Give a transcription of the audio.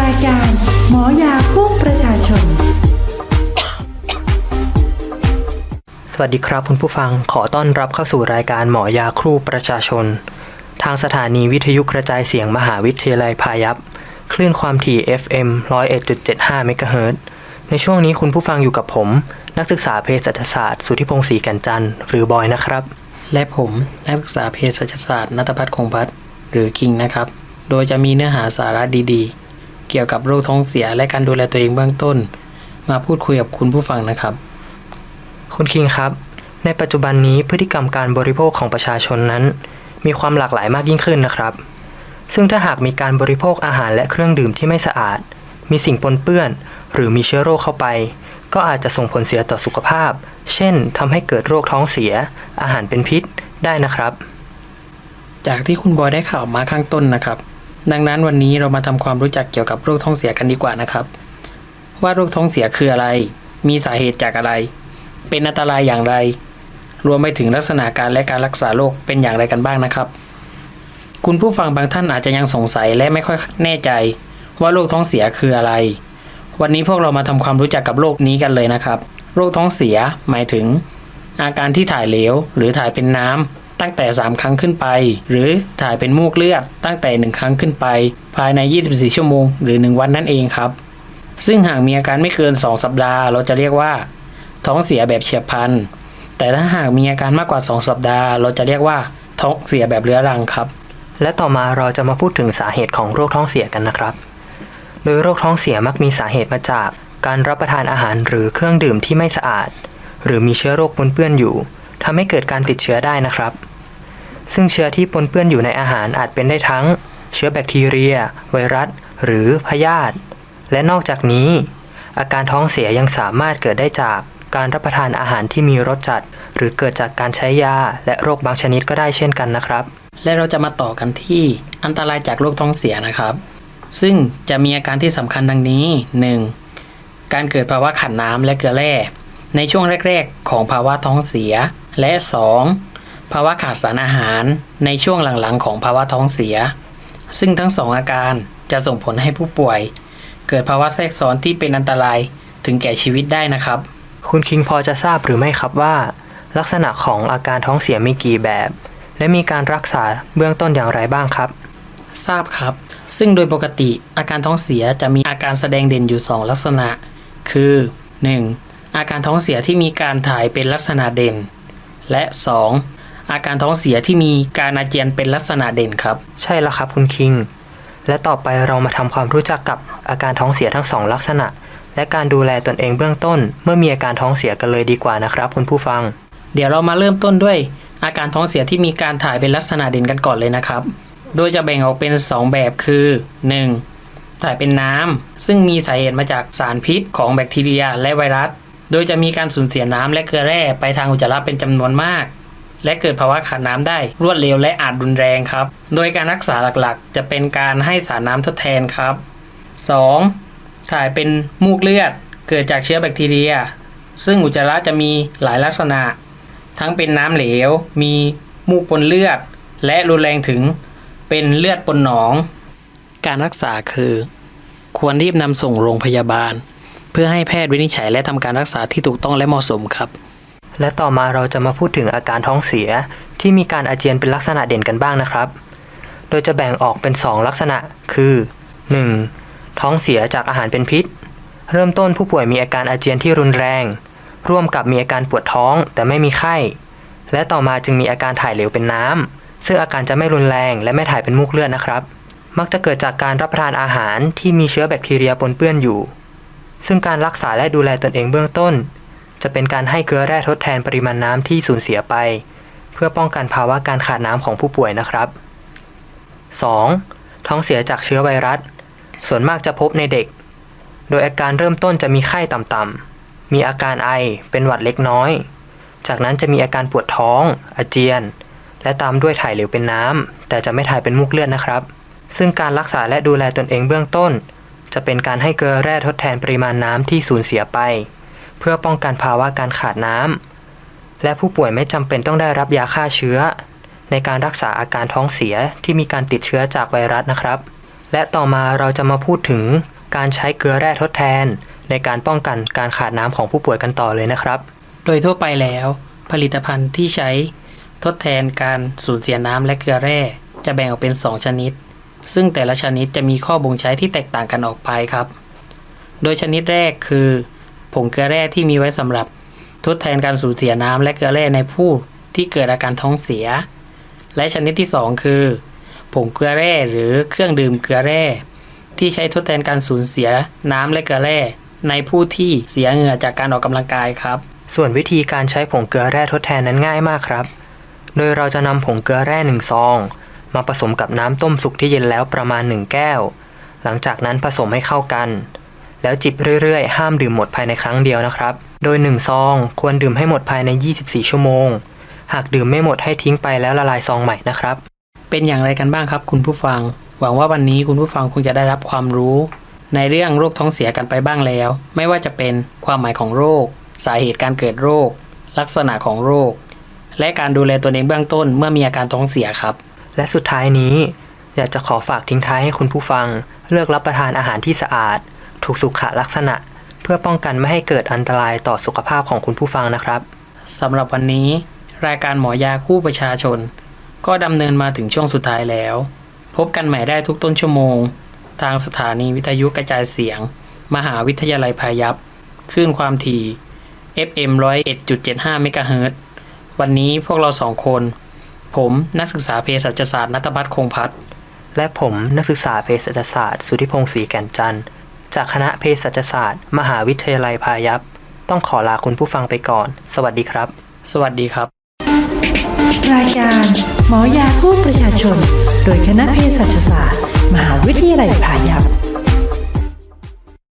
รายการหมอยาพุ่งประชาชน สวัสดีครับคุณผู้ฟังขอต้อนรับเข้าสู่รายการหมอยาครูประชาชน ทางสถานีวิทยุกระจายเสียงมหาวิทยาลัยพายัพคลื่นความถี่ FM 101.75เมกะเฮิรตซ์ในช่วงนี้คุณผู้ฟังอยู่กับผม นักศึกษาเภสัชศาสตร์ สุทธิพงศ์ศรีกันจันทร์หรือบอยนะครับ และผมนักศึกษาเภสัชศาสตร์นัตพัฒน์คงพัฒน์หรือคิงนะครับ โดยจะมีเนื้อหาสาระดีๆ เกี่ยวกับโรคท้องเสียและการดูแลตัวเองเบื้องต้น มาพูดคุยกับคุณผู้ฟังนะครับ คุณคิงครับ ในปัจจุบันนี้พฤติกรรมการบริโภคของประชาชนนั้น มีความหลากหลายมากยิ่งขึ้นนะครับ ซึ่งถ้าหากมีการบริโภคอาหารและเครื่องดื่มที่ไม่สะอาด มีสิ่งปนเปื้อน หรือมีเชื้อโรคเข้าไป ก็อาจจะส่งผลเสียต่อสุขภาพ เช่นทำให้เกิดโรคท้องเสีย อาหารเป็นพิษได้นะครับจากที่คุณบอยได้ข่าวมาข้างต้นนะครับ ดังนั้นวันนี้เรามาทำความรู้จักเกี่ยวกับโรคท้องเสียกันดีกว่านะครับ ว่าโรคท้องเสียคืออะไร มีสาเหตุจากอะไร เป็นอันตรายอย่างไร รวมไปถึงลักษณะการและการรักษาโรคเป็นอย่างไรกันบ้างนะครับ คุณผู้ฟังบางท่านอาจจะยังสงสัยและไม่ค่อยแน่ใจ ว่าโรคท้องเสียคืออะไร วันนี้พวกเรามาทำความรู้จักกับโรคนี้กันเลยนะครับ โรคท้องเสียหมายถึง อาการที่ถ่ายเหลวหรือถ่ายเป็นน้ำ ตั้งแต่ 3 ครั้งขึ้นไป หรือถ่ายเป็นมูกเลือดตั้งแต่ 1 ครั้งขึ้นไป ภายใน 24 ชั่วโมง หรือ 1 วันนั่นเองครับ ซึ่งหากมีอาการไม่เกิน 2 สัปดาห์ เราจะเรียกว่า ท้องเสียแบบเฉียบพลัน แต่ถ้าหากมีอาการมากกว่า 2 สัปดาห์ เราจะเรียกว่าท้องเสียแบบเรื้อรังครับ และต่อมาเราจะมาพูดถึงสาเหตุของโรคท้องเสียกันนะครับ โดยโรคท้องเสียมักมีสาเหตุมาจาก การรับประทานอาหารหรือเครื่องดื่มที่ไม่สะอาด หรือมีเชื้อโรคปนเปื้อนอยู่ทำให้เกิดการติดเชื้อได้นะครับ ซึ่งเชื้อที่ปนเปื้อนอยู่ในอาหารอาจเป็นได้ทั้ง เชื้อแบคทีเรีย ไวรัส หรือพยาธิและนอกจากนี้ อาการท้องเสียยังสามารถเกิดได้จากการรับประทานอาหารที่มีรสจัด หรือเกิดจากการใช้ยา และโรคบางชนิดก็ได้เช่นกันนะครับ และเราจะมาต่อกันที่อันตรายจากโรคท้องเสียนะครับ ซึ่งจะมีอาการที่สำคัญดังนี้ 1. การเกิดภาวะขาดน้ำและเกลือแร่ในช่วงแรก ๆ ของภาวะท้องเสีย และ 2. ภาวะขาดสารอาหารในช่วงหลังๆ ของภาวะท้องเสีย ซึ่งทั้งสองอาการจะส่งผลให้ผู้ป่วย เกิดภาวะแทรกซ้อนที่เป็นอันตรายถึงแก่ชีวิตได้นะครับ คุณคิงพอจะทราบหรือไม่ครับว่า ลักษณะของอาการท้องเสียมีกี่แบบ และมีการรักษาเบื้องต้นอย่างไรบ้างครับ ทราบครับ ซึ่งโดยปกติอาการท้องเสียจะมีอาการแสดงเด่นอยู่ 2 ลักษณะ คือ 1. อาการท้องเสียที่มีการถ่ายเป็นลักษณะเด่น และ 2. อาการท้องเสียที่มีการอาเจียนเป็นลักษณะเด่นครับ ใช่แล้วครับคุณคิง และต่อไปเรามาทำความรู้จักกับอาการท้องเสียทั้งสองลักษณะ และการดูแลตนเองเบื้องต้น เมื่อมีอาการท้องเสียกันเลยดีกว่านะครับคุณผู้ฟัง เดี๋ยวเรามาเริ่มต้นด้วย อาการท้องเสียที่มีการถ่ายเป็นลักษณะเด่นกันก่อนเลยนะครับ โดยจะแบ่งออกเป็น 2 แบบคือ 1. ถ่ายเป็นน้ำซึ่งมีสาเหตุมาจากสารพิษของแบคทีเรียและไวรัส โดยจะมีการสูญเสียน้ำและเกลือแร่ไปทางอุจจาระเป็นจำนวนมาก และเกิดภาวะขาดน้ำได้รวดเร็วและอาจรุนแรงครับ โดยการรักษาหลักๆ จะเป็นการให้สารน้ำทดแทนครับ 2. ถ่ายเป็นมูกเลือด เกิดจากเชื้อแบคทีเรีย ซึ่งอุจจาระจะมีหลายลักษณะ ทั้งเป็นน้ำเหลว มีมูกปนเลือด และรุนแรงถึงเป็นเลือดปนหนอง การรักษาคือ ควรรีบนำส่งโรงพยาบาล เพื่อให้แพทย์วินิจฉัยและทำการรักษาที่ถูกต้องและเหมาะสมครับ และต่อมาเราจะมาพูดถึงอาการท้องเสียที่มีการอาเจียนเป็นลักษณะเด่นกันบ้างนะครับ โดยจะแบ่งออกเป็น 2 ลักษณะ คือ 1. ท้องเสียจากอาหารเป็นพิษ เริ่มต้นผู้ป่วยมีอาการอาเจียนที่รุนแรง ร่วมกับมีอาการปวดท้องแต่ไม่มีไข้ และต่อมาจึงมีอาการถ่ายเหลวเป็นน้ำ ซึ่งอาการจะไม่รุนแรงและไม่ถ่ายเป็นมูกเลือดนะครับ มักจะเกิดจากการรับประทานอาหารที่มีเชื้อแบคทีเรียปนเปื้อนอยู่ ซึ่งการรักษาและดูแลตนเองเบื้องต้น จะเป็นการให้เกลือแร่ทดแทนปริมาณน้ำที่สูญเสียไป เพื่อป้องกันภาวะการขาดน้ำของผู้ป่วยนะครับ 2. ท้องเสียจากเชื้อไวรัส ส่วนมากจะพบในเด็ก โดยอาการเริ่มต้นจะมีไข้ต่ำๆ มีอาการไอ เป็นหวัดเล็กน้อย จากนั้นจะมีอาการปวดท้อง อาเจียน และตามด้วยถ่ายเหลวเป็นน้ำ แต่จะไม่ถ่ายเป็นมูกเลือดนะครับ ซึ่งการรักษาและดูแลตนเองเบื้องต้น จะเป็นการให้เกลือแร่ทดแทนปริมาณน้ำที่สูญเสียไป พื่อป้องกันภาวะการขาดน้ำและผู้ป่วยไม่จำเป็นต้องได้รับยาฆ่าเชื้อ ในการรักษาอาการท้องเสียที่มีการติดเชื้อจากไวรัสนะครับ และต่อมาเราจะมาพูดถึงการใช้เกลือแร่ทดแทน ในการป้องกันการขาดน้ำของผู้ป่วยกันต่อเลยนะครับ โดยทั่วไปแล้วผลิตภัณฑ์ที่ใช้ทดแทนการสูญเสียน้ำและเกลือแร่ จะแบ่งออกเป็น 2 ชนิด ซึ่งแต่ละชนิดจะมีข้อบ่งใช้ที่แตกต่างกันออกไปครับ โดยชนิดแรกคือ ผงเกลือแร่ที่มีไว้สำหรับทดแทนการสูญเสียน้ำและเกลือแร่ในผู้ที่เกิดอาการท้องเสีย และชนิดที่ 2 คือ ผงเกลือแร่หรือเครื่องดื่มเกลือแร่ ที่ใช้ทดแทนการสูญเสียน้ำและเกลือแร่ ในผู้ที่เสียเหงื่อจากการออกกำลังกายครับ ส่วนวิธีการใช้ผงเกลือแร่ทดแทนนั้นง่ายมากครับ โดยเราจะนำผงเกลือแร่หนึ่งซอง มาผสมกับน้ำต้มสุกที่เย็นแล้วประมาณ 1 แก้ว หลังจากนั้นผสมให้เข้ากัน แล้วจิบเรื่อยๆ ห้ามดื่มหมดภายในครั้งเดียวนะครับ โดย 1 ซอง ควรดื่มให้หมดภายใน 24 ชั่วโมง หากดื่มไม่หมดให้ทิ้งไปแล้วละลายซองใหม่นะครับ เป็นอย่างไรกันบ้างครับ คุณผู้ฟัง หวังว่าวันนี้คุณผู้ฟังคงจะได้รับความรู้ ในเรื่องโรคท้องเสียกันไปบ้างแล้ว ไม่ว่าจะเป็นความหมายของโรค สาเหตุการเกิดโรค ลักษณะของโรค และการดูแลตัวเองเบื้องต้นเมื่อมีอาการท้องเสียครับ และสุดท้ายนี้ อยากจะขอฝากทิ้งท้ายให้คุณผู้ฟัง เลือกรับประทานอาหารที่สะอาด ถูกสุขลักษณะ เพื่อป้องกันไม่ให้เกิดอันตรายต่อสุขภาพของคุณผู้ฟังนะครับสำหรับวันนี้ รายการหมอยาคู่ประชาชน ก็ดำเนินมาถึงช่วงสุดท้ายแล้ว พบกันใหม่ได้ทุกต้นชั่วโมง ทางสถานีวิทยุกระจายเสียง มหาวิทยาลัยพายัพคลื่นความถี่ FM 101.75เมกะเฮิรตซ์วันนี้พวกเราสองคน ผมนักศึกษาเภสัชศาสตร์นัตพัฒน์คงพัฒน์และผมนักศึกษาเภสัชศาสตร์ สุทธิพงศ์ศรีแก่นจันทร์ จากคณะเภสัชศาสตร์ มหาวิทยาลัยพายัพ ต้องขอลาคุณผู้ฟังไปก่อน สวัสดีครับ สวัสดีครับ รายการ หมอยาคู่ประชาชน โดยคณะเภสัชศาสตร์ มหาวิทยาลัยพายัพ